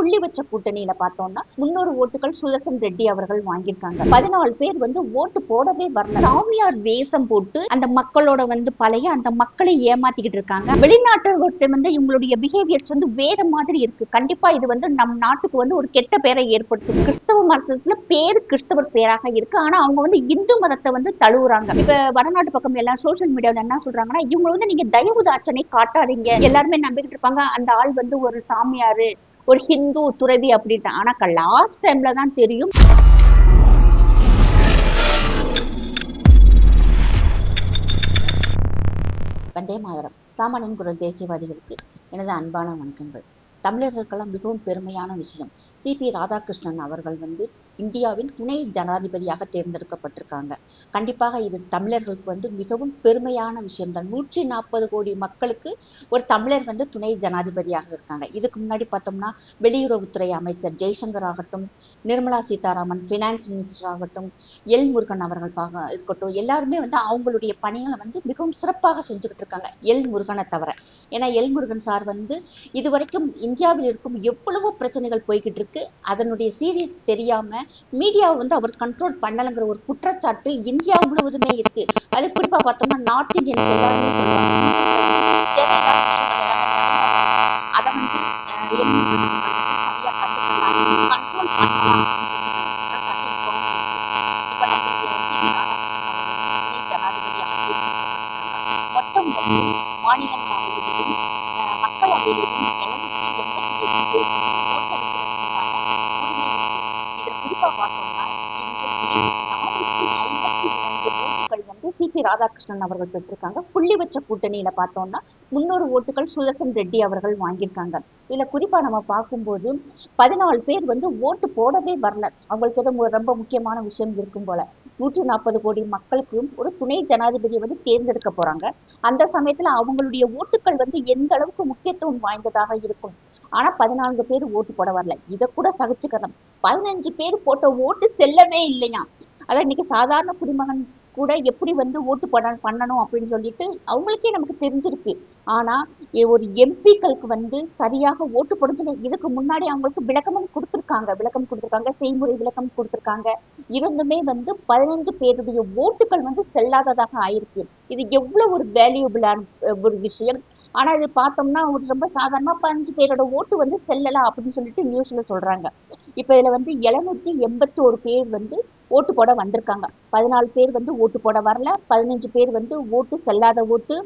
புள்ளி வச்ச கூட்டணியில பார்த்தோம்னா முன்னூறு ஓட்டுகள் சுதர்சன் ரெட்டி அவர்கள் வாங்கியிருக்காங்க. பதினாலு பேர் வந்து ஓட்டு போடவே வரல. சாமியார் வேஷம் போட்டு அந்த மக்களோட வந்து பழைய அந்த மக்களை ஏமாத்திக்கிட்டு இருக்காங்க. வெளிநாட்டு வந்து இவங்களுடைய பிஹேவியர்ஸ் வந்து வேற மாதிரி இருக்கு. கண்டிப்பா இது வந்து நம் நாட்டுக்கு வந்து ஒரு கெட்ட பேரை ஏற்படுத்தும். கிறிஸ்தவ மதத்துல பேர் கிறிஸ்தவர் பேராக இருக்கு. ஆனா அவங்க வந்து இந்து மதத்தை வந்து தழுவுறாங்க. இப்ப வடநாட்டு பக்கம் எல்லாம் சோசியல் மீடியாவில் என்ன சொல்றாங்கன்னா இவங்க வந்து நீங்க தயவு தாட்சனை காட்டாதீங்க. எல்லாருமே நம்பிக்கிட்டு இருப்பாங்க. அந்த ஆள் வந்து ஒரு சாமியாரு. ஒரு ஹிந்து துறவி அப்படின்ட்டு ஆனால் லாஸ்ட் டைம்ல தான் தெரியும். வந்தே மாதரம். சாமானியன் குரல் தேசியவாதிகளுக்கு எனது அன்பான வணக்கங்கள். தமிழர்களுக்கெல்லாம் மிகவும் பெருமையான விஷயம். சிபி ராதாகிருஷ்ணன் அவர்கள் வந்து இந்தியாவின் துணை ஜனாதிபதியாக தேர்ந்தெடுக்கப்பட்டிருக்காங்க. கண்டிப்பாக இது தமிழர்களுக்கு வந்து மிகவும் பெருமையான விஷயம்தான். நூற்றி நாற்பது கோடி மக்களுக்கு ஒரு தமிழர் வந்து துணை ஜனாதிபதியாக இருக்காங்க. இதுக்கு முன்னாடி பார்த்தோம்னா வெளியுறவுத்துறை அமைச்சர் ஜெய்சங்கர் ஆகட்டும் நிர்மலா சீதாராமன் ஃபினான்ஸ் மினிஸ்டர் ஆகட்டும் எல் முருகன் அவர்கள் இருக்கட்டும் எல்லாருமே வந்து அவங்களுடைய பணிகளை வந்து மிகவும் சிறப்பாக செஞ்சுக்கிட்டு இருக்காங்க. எல் முருகனை தவிர. ஏன்னா எல் முருகன் சார் வந்து இதுவரைக்கும் இந்தியாவில் இருக்கும் எவ்வளவோ பிரச்சனைகள் போய்கிட்டு இருக்கு. அதனுடைய சீரியஸ் தெரியாம மீடியாவை வந்து அவர் கண்ட்ரோல் பண்ணலைங்கிற ஒரு குற்றச்சாட்டு இந்தியா முழுவதுமே இருக்கு. அது குறிப்பா பார்த்தோம்னா நார்த் இந்தியன் எல்லாருமே அதை வந்து கண்ட்ரோல் பண்ணலாம் இப்ப நம்ம சி.வி. ராதாகிருஷ்ணன் அவர்கள் துணை ஜனாதிபதியாக தேர்ந்தெடுக்கப்பட்டிருக்காங்க. மொத்தம் வந்து மாநிலங்களவையிலும் அஹ், மக்களவையிலும் எழுநூற்றி எண்பத்தி எட்டு பேர் ஓட்டளிக்கிறதுக்கான உரிமை இருக்கு இதில் குறிப்பா பார்த்தோம்னா இன்றைக்கு நானூற்றி ஐம்பத்தி இரண்டு ஓட்டுகள் வந்து சிபி ராதாகிருஷ்ணன் அவர்கள் பெற்றிருக்காங்க. புள்ளி வச்ச கூட்டணியில பார்த்தோம்னா முன்னூறு ஓட்டுகள் சுதர்சன் ரெட்டி அவர்கள் வாங்கியிருக்காங்க. இதுல குறிப்பா நம்ம பார்க்கும்போது பதினாலு பேர் வந்து ஓட்டு போடவே வரல. அவங்களுக்கு எதுவும் ரொம்ப முக்கியமான விஷயம் இருக்கும் போல. நூற்றி நாற்பது கோடி மக்களுக்கும் ஒரு துணை ஜனாதிபதியை வந்து தேர்ந்தெடுக்க போறாங்க. அந்த சமயத்துல அவங்களுடைய ஓட்டுகள் வந்து எந்த அளவுக்கு முக்கியத்துவம் வாய்ந்ததாக இருக்கும்? ஆனா பதினான்கு பேர் ஓட்டு போட வரல. இதை கூட சகிச்சுக்கணும். பதினஞ்சு பேர் போட்ட ஓட்டு செல்லவே இல்லையா அதான் இன்னைக்கு சாதாரண குடிமகன் கூட எப்படி வந்து ஓட்டு போட பண்ணணும் அப்படின்னு சொல்லிட்டு அவங்களுக்கே நமக்கு தெரிஞ்சிருக்கு. ஆனா ஒரு எம்பிக்களுக்கு வந்து சரியாக ஓட்டு போடுறது இதுக்கு முன்னாடி அவங்களுக்கு விளக்கமும் கொடுத்துருக்காங்க. விளக்கம் கொடுத்துருக்காங்க செய்முறை விளக்கம் கொடுத்துருக்காங்க. இருந்துமே வந்து பதினைந்து பேருடைய ஓட்டுகள் வந்து செல்லாததாக ஆயிருக்கு. இது எவ்வளவு ஒரு வேல்யூபிளான ஒரு விஷயம். ஆனா இது பார்த்தோம்னா ஒரு ரொம்ப சாதாரணமா பதினஞ்சு பேரோட ஓட்டு வந்து செல்லலாம் அப்படின்னு சொல்லிட்டு நியூஸ்ல சொல்றாங்க. இப்ப இதுல வந்து எழுநூத்தி எண்பத்தி ஒரு பேர் வந்து ஓட்டு போட வந்திருக்காங்க. பதினாலு பேர் வந்து ஓட்டு போட வரல. பதினஞ்சு பேர் வந்து ஓட்டு செல்லாத ஓட்டு.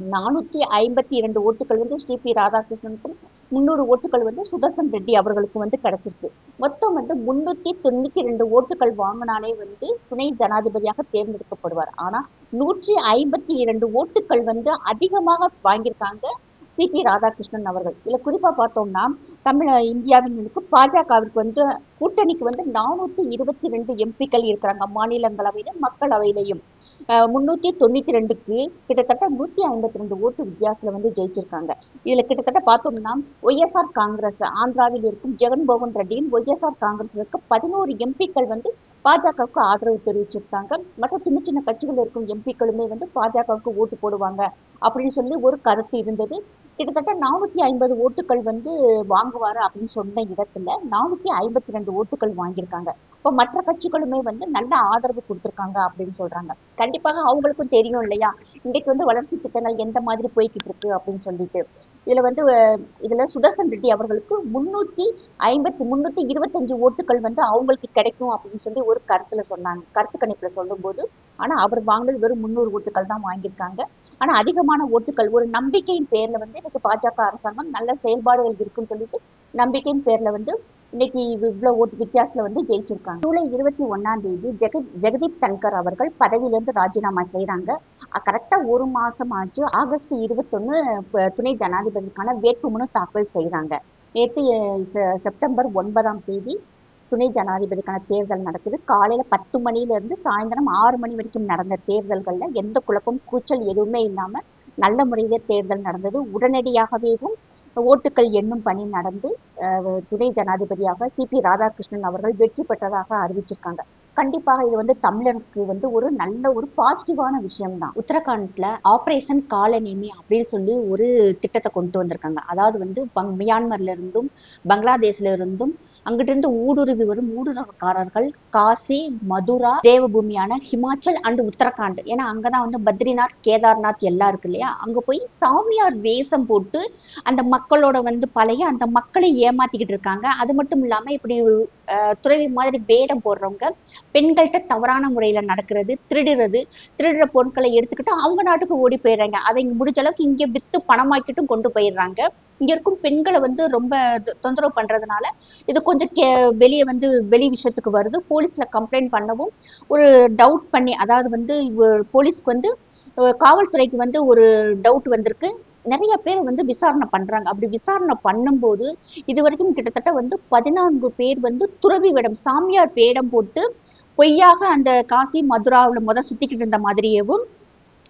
நானூத்தி ஐம்பத்தி இரண்டு ஓட்டுகள் வந்து ஸ்ரீபி ராதாகிருஷ்ணனுக்கும் முந்நூறு ஓட்டுகள் வந்து சுதர்சன் ரெட்டி அவர்களுக்கும் வந்து கிடைச்சிருக்கு. மொத்தம் வந்து முன்னூத்தி தொண்ணூத்தி ரெண்டு ஓட்டுகள் வாங்கினாலே வந்து துணை ஜனாதிபதியாக தேர்ந்தெடுக்கப்படுவார். ஆனா நூற்றி ஐம்பத்தி இரண்டு ஓட்டுகள் வந்து அதிகமாக வாங்கியிருக்காங்க. சிபி ராதாகிருஷ்ணன் அவர்கள். இதுல குறிப்பா பார்த்தோம்னா தமிழ் இந்தியாவின் பாஜகவிற்கு வந்து கூட்டணிக்கு வந்து நானூத்தி இருபத்தி ரெண்டு எம்பிக்கள் இருக்கிறாங்க. மாநிலங்களவையிலும் மக்களவையிலையும். முன்னூத்தி தொண்ணூத்தி ரெண்டுக்கு கிட்டத்தட்ட நூத்தி ஐம்பத்தி ரெண்டு ஓட்டு வித்தியாசத்துல வந்து ஜெயிச்சிருக்காங்க. இதுல கிட்டத்தட்ட பார்த்தோம்னா ஒய்எஸ்ஆர் காங்கிரஸ் ஆந்திராவில் இருக்கும் ஜெகன்மோகன் ரெட்டியும் ஒய்எஸ்ஆர் காங்கிரஸ் பதினோரு எம்பிக்கள் வந்து பாஜகவுக்கு ஆதரவு தெரிவிச்சிருக்காங்க. மற்ற சின்ன சின்ன கட்சிகள் இருக்கும் எம்பிக்களுமே வந்து பாஜகவுக்கு ஓட்டு போடுவாங்க அப்படின்னு சொல்லி ஒரு கருத்து இருந்தது. கிட்டத்தட்ட நானூத்தி ஐம்பது ஓட்டுகள் வந்து வாங்குவாரு அப்படின்னு சொன்ன இடத்துல நானூத்தி ஐம்பத்தி ரெண்டு ஓட்டுகள் வாங்கியிருக்காங்க. இப்போ மற்ற கட்சிகளுமே வந்து நல்ல ஆதரவு கொடுத்துருக்காங்க அப்படின்னு சொல்றாங்க. கண்டிப்பாக அவங்களுக்கும் தெரியும் இல்லையா? இன்றைக்கு வந்து வளர்ச்சி திட்டங்கள் எந்த மாதிரி போய்கிட்டு இருக்கு அப்படின்னு சொல்லிட்டு. இதுல வந்து இதுல சுதர்சன் ரெட்டி அவர்களுக்கு முன்னூத்தி ஐம்பத்தி முன்னூத்தி இருபத்தஞ்சு ஓட்டுகள் வந்து அவங்களுக்கு கிடைக்கும் அப்படின்னு சொல்லி ஒரு கருத்துல சொன்னாங்க. கருத்து கணிப்புல சொல்லும்போது ஆனா அவர் வாங்கினது வெறும் முந்நூறு ஓட்டுகள் தான் வாங்கியிருக்காங்க. ஆனா அதிகமான ஓட்டுகள் ஒரு நம்பிக்கையின் பேர்ல வந்து இன்னைக்கு பாஜக அரசாங்கம் நல்ல செயல்பாடுகள் இருக்குன்னு சொல்லிட்டு நம்பிக்கையின் பேர்ல வந்து இன்னைக்கு இவ்வளோ இவ்வளவு ஓட்டு வித்தியாசத்துல வந்து ஜெயிச்சிருக்காங்க. ஜூலை இருபத்தி ஒன்றாம் தேதி ஜெக ஜெகதீப் தன்கர் அவர்கள் பதவியிலிருந்து ராஜினாமா செய்கிறாங்க கரெக்டா ஒரு மாசம் ஆச்சு. ஆகஸ்ட் இருபத்தொன்னு துணை ஜனாதிபதிக்கான வேட்புமனு தாக்கல் செய்கிறாங்க நேற்று செ- செப்டம்பர் ஒன்பதாம் தேதி துணை ஜனாதிபதிக்கான தேர்தல் நடக்குது. காலையில பத்து மணில இருந்து சாயந்தரம் ஆறு மணி வரைக்கும் நடந்த தேர்தல்கள்ல எந்த குழப்பம் கூச்சல் எதுவுமே இல்லாம நல்ல முறையிலே தேர்தல் நடந்தது. உடனடியாகவேவும் ஓட்டுக்கள் எண்ணும் பணி நடந்து துணை ஜனாதிபதியாக சிபி ராதாகிருஷ்ணன் அவர்கள் வெற்றி பெற்றதாக அறிவிச்சிருக்காங்க. கண்டிப்பாக இது வந்து தமிழருக்கு வந்து ஒரு நல்ல ஒரு பாசிட்டிவான விஷயம் தான் உத்தரகாண்ட்ல ஆபரேஷன் காலநிமி அப்படின்னு சொல்லி ஒரு திட்டத்தை கொண்டு வந்திருக்காங்க. அதாவது வந்து பங் மியான்மர்ல இருந்தும் பங்களாதேஷ்ல இருந்தும் அங்கிட்டிருந்து ஊடுருவி வரும் ஊடுருவக்காரர்கள் காசி மதுரா தேவபூமியான ஹிமாச்சல் அண்ட் உத்தரகாண்ட். ஏன்னா அங்கதான் வந்து பத்ரிநாத் கேதார்நாத் எல்லாம் இருக்கு இல்லையா? அங்க போய் சாமியார் வேஷம் போட்டு அந்த மக்களோட வந்து பழைய அந்த மக்களை ஏமாத்திக்கிட்டு இருக்காங்க. அது மட்டும் இல்லாம இப்படி அஹ், துறவி மாதிரி வேடம் போடுறவங்க பெண்கள்கிட்ட தவறான முறையில நடக்கிறது திருடுறது திருடுற பொருட்களை எடுத்துக்கிட்டு அவங்க நாட்டுக்கு ஓடி போயிடுறாங்க. அதை இங்க முடிஞ்ச அளவுக்கு இங்க வித்து பணமாக்கிட்டும் கொண்டு போயிடுறாங்க. இங்க இருக்கும் பெண்களை வந்து ரொம்ப தொந்தரவு பண்றதுனால இது கொஞ்சம் கே வெளியே வந்து வெளி விஷயத்துக்கு வருது. போலீஸ்ல கம்ப்ளைண்ட் பண்ணவும் ஒரு டவுட் பண்ணி அதாவது வந்து போலீஸ்க்கு வந்து காவல்துறைக்கு வந்து ஒரு டவுட் வந்திருக்கு. நிறைய பேர் வந்து விசாரணை பண்றாங்க. அப்படி விசாரணை பண்ணும்போது இது வரைக்கும் கிட்டத்தட்ட வந்து பதினான்கு பேர் வந்து துறவி வேடம் சாமியார் வேடம் போட்டு பொய்யாக அந்த காசி மதுராவில் முத சுத்திக்கிட்டு இருந்த மாதிரியேவும்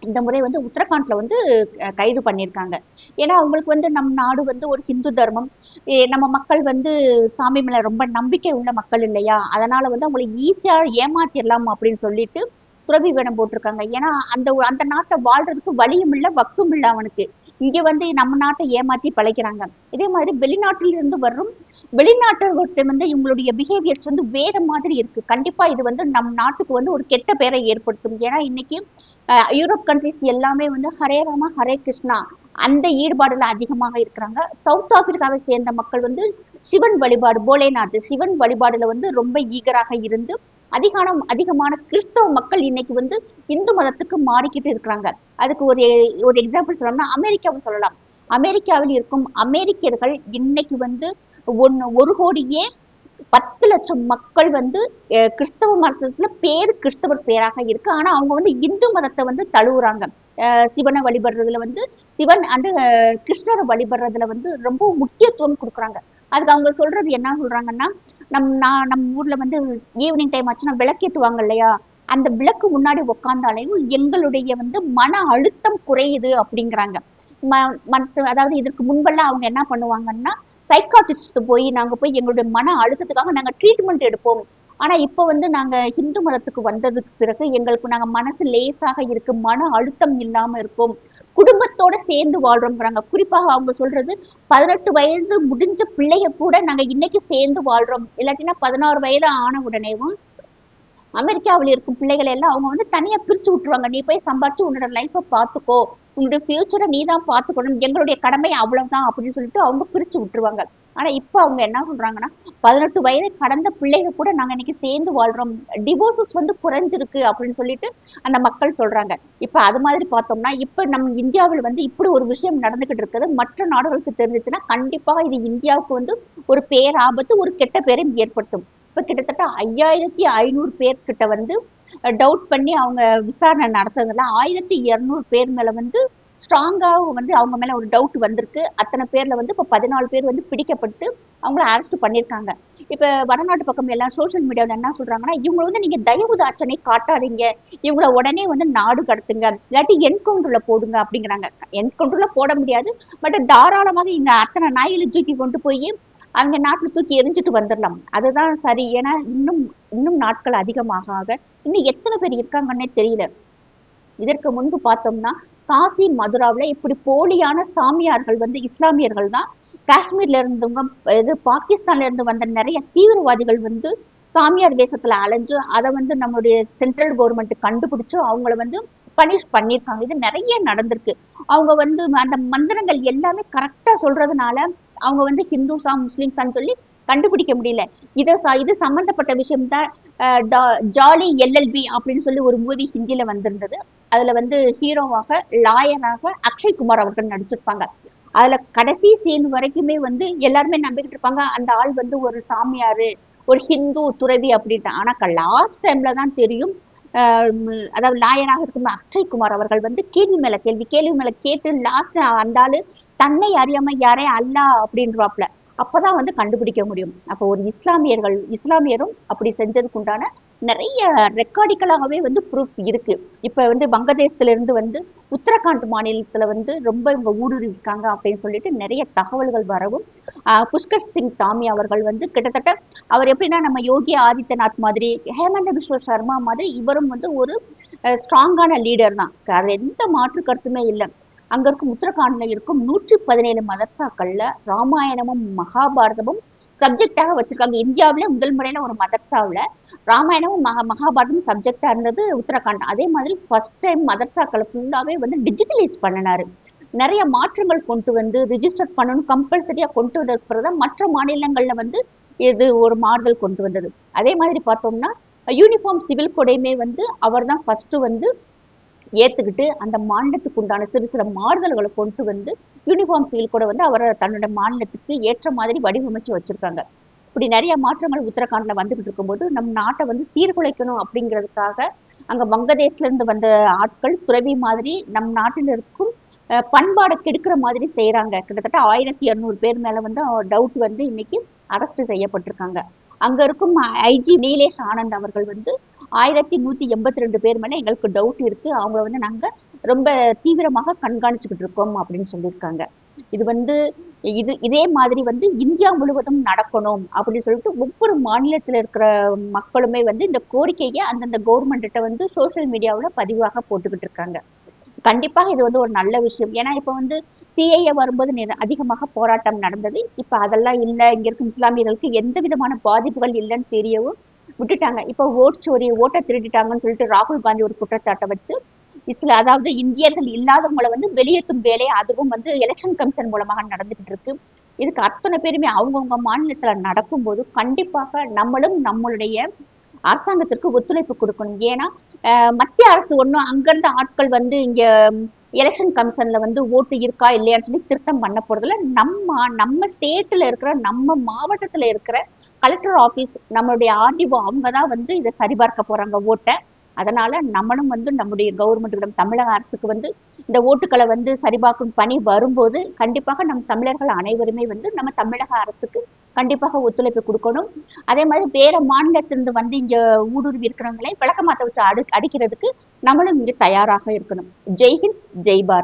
இந்த முறை வந்து உத்தரகாண்ட்ல வந்து கைது பண்ணியிருக்காங்க ஏன்னா அவங்களுக்கு வந்து நம் நாடு வந்து ஒரு ஹிந்து தர்மம். நம்ம மக்கள் வந்து சாமி மேல ரொம்ப நம்பிக்கை உள்ள மக்கள் இல்லையா? அதனால வந்து அவங்களை ஈஸியா ஏமாத்திடலாம் அப்படின்னு சொல்லிட்டு துறவி வேடம் போட்டிருக்காங்க. ஏன்னா அந்த அந்த நாட்டை வாழ்றதுக்கு வழியும் இல்லை வக்கும் இல்லை அவனுக்கு. இங்க வந்து நம்ம நாட்டை ஏமாத்தி பழைக்கிறாங்க. இதே மாதிரி வெளிநாட்டிலிருந்து வரும் வெளிநாட்டவர்கிட்ட வந்து இவங்களுடைய பிஹேவியர்ஸ் வந்து வேற மாதிரி இருக்கு. கண்டிப்பா இது வந்து நம் நாட்டுக்கு வந்து ஒரு கெட்ட பேரை ஏற்படுத்தும். ஏன்னா இன்னைக்கு யூரோப் கண்ட்ரிஸ் எல்லாமே வந்து ஹரே ராமா ஹரே கிருஷ்ணா அந்த ஈடுபாடுல அதிகமாக இருக்கிறாங்க. சவுத் ஆப்பிரிக்காவை சேர்ந்த மக்கள் வந்து சிவன் வழிபாடு போலேநாத் சிவன் வழிபாடுல வந்து ரொம்ப ஈகராக இருந்து அதிகான அதிகமான கிறிஸ்தவ மக்கள் இன்னைக்கு வந்து இந்து மதத்துக்கு மாறிக்கிட்டு இருக்கிறாங்க. அதுக்கு ஒரு ஒரு எக்ஸாம்பிள் சொல்லணும்னா அமெரிக்காவை சொல்லலாம். அமெரிக்காவில் இருக்கும் அமெரிக்கர்கள் இன்னைக்கு வந்து ஒன்று ஒரு கோடியே பத்து லட்சம் மக்கள் வந்து கிறிஸ்தவ மதத்துல பேர் கிறிஸ்தவர் பேராக இருக்கு. ஆனா அவங்க வந்து இந்து மதத்தை வந்து தழுவுறாங்க. சிவனை வழிபடுறதுல வந்து சிவன் அண்டு கிருஷ்ணரை வழிபடுறதுல வந்து ரொம்ப முக்கியத்துவம் கொடுக்குறாங்க. அதுக்கு அவங்க சொல்றது என்ன சொல்றாங்கன்னா நம் நான் நம்ம ஊர்ல வந்து ஈவினிங் டைம் ஆச்சுன்னா விளக்கேற்றுவாங்க இல்லையா? அந்த விளக்கு முன்னாடி உட்காந்தாலேயும் எங்களுடைய வந்து மன அழுத்தம் குறையுது அப்படிங்கிறாங்க. ம- மற்ற அதாவது இதற்கு முன்பெல்லாம் அவங்க என்ன பண்ணுவாங்கன்னா சைக்காட்டிஸ்ட் போய் நாங்க போய் எங்களுடைய மன அழுத்தத்துக்காக நாங்க ட்ரீட்மெண்ட் எடுப்போம். ஆனா இப்ப வந்து நாங்க ஹிந்து மதத்துக்கு வந்ததுக்கு பிறகு எங்களுக்கு நாங்க மனசு லேசாக இருக்கு மன அழுத்தம் இல்லாம இருக்கும். குடும்பத்தோட சேர்ந்து வாழ்றோங்கிறாங்க குறிப்பாக அவங்க சொல்றது பதினெட்டு வயது முடிஞ்ச பிள்ளைய கூட நாங்க இன்னைக்கு சேர்ந்து வாழ்றோம். இல்லாட்டினா பதினாறு வயது ஆன உடனேவும் அமெரிக்காவில் இருக்கும் பிள்ளைகளை எல்லாம் அவங்க வந்து தனியா பிரிச்சு விட்டுருவாங்க. நீ போய் சம்பாரிச்சு உன்னோட லைஃப்பை பார்த்துக்கோ. உன்னோட ஃபியூச்சரை நீ தான் பார்த்துக்கணும். எங்களுடைய கடமை அவ்வளவுதான் அப்படின்னு சொல்லிட்டு அவங்க பிரிச்சு விட்டுருவாங்க. ஆனா இப்ப அவங்க என்ன சொல்றாங்கன்னா பதினெட்டு வயதை கடந்த பிள்ளைங்க கூட நாங்க இன்னைக்கு சேர்ந்து வாழ்றோம். டிவோர்சஸ் வந்து குறைஞ்சிருக்கு அப்படின்னு சொல்லிட்டு அந்த மக்கள் சொல்றாங்க. இப்ப அது மாதிரி பார்த்தோம்னா இப்ப நம்ம இந்தியாவில் வந்து இப்படி ஒரு விஷயம் நடந்துகிட்டு இருக்குது. மற்ற நாடுகளுக்கு தெரிஞ்சுச்சுன்னா கண்டிப்பாக இது இந்தியாவுக்கு வந்து ஒரு பேராபத்து ஒரு கெட்ட பேரையும் ஏற்படுத்தும். இப்ப கிட்டத்தட்ட ஐயாயிரத்தி ஐநூறு பேர் கிட்ட வந்து டவுட் பண்ணி அவங்க விசாரணை நடத்துறதுல ஆயிரத்தி இருநூறு பேர் மேல வந்து ஸ்ட்ராங்காக வந்து அவங்க மேலே ஒரு டவுட் வந்திருக்கு. அத்தனை பேரில் வந்து இப்போ பதினாலு பேர் வந்து பிடிக்கப்பட்டு அவங்கள அரெஸ்ட் பண்ணியிருக்காங்க. இப்போ வடநாட்டு பக்கம் எல்லாம் சோஷியல் மீடியாவில் என்ன சொல்கிறாங்கன்னா இவங்களை வந்து நீங்கள் தயவு தாட்சணை காட்டாதீங்க. இவங்கள உடனே வந்து நாடு கடத்துங்க. இல்லாட்டி என்கவுண்டரில் போடுங்க அப்படிங்கிறாங்க. என்கவுண்டரில் போட முடியாது. பட் தாராளமாக இங்கே அத்தனை நாய்களை தூக்கி கொண்டு போய் அவங்க நாட்டில் தூக்கி எரிஞ்சிட்டு வந்துடலாம் அதுதான் சரி. ஏன்னா இன்னும் இன்னும் நாட்கள் அதிகமாக ஆக இன்னும் எத்தனை பேர் இருக்காங்கன்னே தெரியல. இதற்கு முன்பு பார்த்தோம்னா காசி மதுராவுல இப்படி போலியான சாமியார்கள் வந்து இஸ்லாமியர்கள் தான் காஷ்மீர்ல இருந்தவங்க இது பாகிஸ்தான்ல இருந்து வந்த நிறைய தீவிரவாதிகள் வந்து சாமியார் வேஷத்துல அலைஞ்சு அதை வந்து நம்மளுடைய சென்ட்ரல் கவர்மெண்ட் கண்டுபிடிச்சு அவங்கள வந்து பனிஷ் பண்ணியிருக்காங்க. இது நிறைய நடந்திருக்கு. அவங்க வந்து அந்த மந்திரங்கள் எல்லாமே கரெக்டா சொல்றதுனால அவங்க வந்து ஹிந்துஸா முஸ்லிம்ஸான்னு சொல்லி கண்டுபிடிக்க முடியல. இதை இது சம்பந்தப்பட்ட விஷயம் தான் ஜாலி எல்எல்பி அப்படின்னு சொல்லி ஒரு மூவி ஹிந்தியில் வந்திருந்தது. அதுல வந்து ஹீரோவாக லாயராக அக்ஷய் குமார் அவர்கள் நடிச்சிருப்பாங்க. அதுல கடைசி சீன் வரைக்குமே வந்து எல்லாருமே நம்பிக்கிட்டு இருப்பாங்க அந்த ஆள் வந்து ஒரு சாமியாரு ஒரு ஹிந்து துறவி அப்படின்ட்டு. ஆனா லாஸ்ட் டைம்ல தான் தெரியும் அதாவது லாயராக இருக்கும் அக்ஷய் குமார் அவர்கள் வந்து கேள்வி மேல கேள்வி கேள்வி மேல கேட்டு லாஸ்ட் அந்த ஆளு தன்னை அறியாம யாரே அல்லா அப்படின்றாப்ல. அப்பதான் வந்து கண்டுபிடிக்க முடியும். அப்போ ஒரு இஸ்லாமியர்கள் இஸ்லாமியரும் அப்படி செஞ்சதுக்கு உண்டான நிறைய ரெக்கார்டிக்கலாகவே வந்து ப்ரூஃப் இருக்கு. இப்போ வந்து வங்கதேசத்துல இருந்து வந்து உத்தரகாண்ட் மாநிலத்தில் வந்து ரொம்ப இவங்க ஊடுருவிருக்காங்க அப்படின்னு சொல்லிட்டு நிறைய தகவல்கள் வரவும் புஷ்கர் சிங் தாமி அவர்கள் வந்து கிட்டத்தட்ட அவர் எப்படின்னா நம்ம யோகி ஆதித்யநாத் மாதிரி ஹேமந்த பிஸ்வ சர்மா மாதிரி இவரும் வந்து ஒரு ஸ்ட்ராங்கான லீடர் தான். அது எந்த மாற்று கருத்துமே இல்லை. அங்க இருக்கும் உத்தரகாண்ட்ல இருக்கும் நூற்றி பதினேழு மதர்சாக்கள்ல ராமாயணமும் மகாபாரதமும் சப்ஜெக்டாக வச்சிருக்காங்க. இந்தியாவிலே முதல் முறையான ஒரு மதர்சாவுல ராமாயணமும் மகா மகாபாரதமும் சப்ஜெக்டாக இருந்தது உத்தரகாண்ட் அதே மாதிரி ஃபர்ஸ்ட் டைம் மதர்சாக்களை ஃபுல்லாவே வந்து டிஜிட்டலைஸ் பண்ணினார். நிறைய மாற்றங்கள் கொண்டு வந்து ரிஜிஸ்டர் பண்ணணும் கம்பல்சரியா கொண்டு வந்ததுக்கு பிறகுதான் மற்ற மாநிலங்கள்ல வந்து இது ஒரு மாறுதல் கொண்டு வந்தது. அதே மாதிரி பார்த்தோம்னா யூனிஃபார்ம் சிவில் கொடையுமே வந்து அவர் தான் ஃபர்ஸ்ட் வந்து ஏத்துக்கிட்டு அந்த மாநிலத்துக்கு உண்டான சிறு சில மாறுதல்களை கொண்டு வந்து யூனிஃபார்ம் சிவில் கூட வந்து அவர் தன்னோட மாநிலத்துக்கு ஏற்ற மாதிரி வடிவமைச்சு வச்சிருக்காங்க. இப்படி நிறைய மாற்றங்கள் உத்தரகாண்டில் வந்துகிட்டு இருக்கும்போது நம் நாட்டை வந்து சீர்குலைக்கணும் அப்படிங்கிறதுக்காக அங்கே வங்கதேசத்துல வந்த ஆட்கள் துறவி மாதிரி நம் நாட்டில் இருக்கும் பண்பாடை கெடுக்கிற மாதிரி செய்கிறாங்க கிட்டத்தட்ட ஆயிரத்தி இரநூறு பேர் மேலே வந்து டவுட் வந்து இன்னைக்கு அரெஸ்ட் செய்யப்பட்டிருக்காங்க. அங்கே இருக்கும் ஐஜி நீலேஷ் ஆனந்த் அவர்கள் வந்து ஆயிரத்தி நூத்தி எண்பத்தி ரெண்டு பேர் மேல எங்களுக்கு டவுட் இருக்கு. அவங்கள வந்து நாங்க ரொம்ப தீவிரமாக கண்காணிச்சுக்கிட்டு இருக்கோம் அப்படின்னு சொல்லியிருக்காங்க. இது வந்து இது இதே மாதிரி வந்து இந்தியா முழுவதும் நடக்கணும் அப்படின்னு சொல்லிட்டு ஒவ்வொரு மாநிலத்துல இருக்கிற மக்களுமே வந்து இந்த கோரிக்கையை அந்தந்த கவர்மெண்ட்ட வந்து சோசியல் மீடியாவில் பதிவாக போட்டுக்கிட்டு இருக்காங்க. கண்டிப்பாக இது வந்து ஒரு நல்ல விஷயம். ஏன்னா இப்ப வந்து சிஐஏ வரும்போது அதிகமாக போராட்டம் நடந்தது. இப்ப அதெல்லாம் இல்ல. இங்க இருக்கும் இஸ்லாமியர்களுக்கு எந்த விதமான பாதிப்புகள் இல்லைன்னு தெரியவும் விட்டுட்டாங்க. இப்ப ஓட் சோரி ஓட்டை திருடிட்டாங்கன்னு சொல்லிட்டு ராகுல் காந்தி ஒரு குற்றச்சாட்டை வச்சு இஸ்ல அதாவது இந்தியர்கள் இல்லாதவங்களை வந்து வெளியேற்றும் வேலை அதுவும் வந்து எலெக்ஷன் கமிஷன் மூலமாக நடந்துகிட்டு இருக்கு. இதுக்கு அத்தனை பேருமே அவங்கவுங்க மாநிலத்துல நடக்கும்போது கண்டிப்பாக நம்மளும் நம்மளுடைய அரசாங்கத்திற்கு ஒத்துழைப்பு கொடுக்கணும். ஏன்னா மத்திய அரசு ஒன்றும் அங்கிருந்த ஆட்கள் வந்து இங்க எலெக்ஷன் கமிஷன்ல வந்து ஓட்டு இருக்கா இல்லையான்னு சொல்லி திருத்தம் பண்ண போறதுல நம்ம நம்ம ஸ்டேட்ல இருக்கிற நம்ம மாவட்டத்துல இருக்கிற கலெக்டர் ஆஃபீஸ் நம்மளுடைய ஆர்டிஓ அவங்க தான் வந்து இதை சரிபார்க்க போகிறாங்க ஓட்டை. அதனால நம்மளும் வந்து நம்முடைய கவர்மெண்ட் தமிழக அரசுக்கு வந்து இந்த ஓட்டுக்களை வந்து சரிபார்க்கும் பணி வரும்போது கண்டிப்பாக நம் தமிழர்கள் அனைவருமே வந்து நம்ம தமிழக அரசுக்கு கண்டிப்பாக ஒத்துழைப்பு கொடுக்கணும். அதே மாதிரி வேற மாநிலத்திலிருந்து வந்து இங்க ஊடுருவி இருக்கிறவங்களே விளக்கமாத்த வச்சு அடு அடிக்கிறதுக்கு நம்மளும் இங்க தயாராக இருக்கணும். ஜெய்ஹிந்த் ஜெய் பாரத்.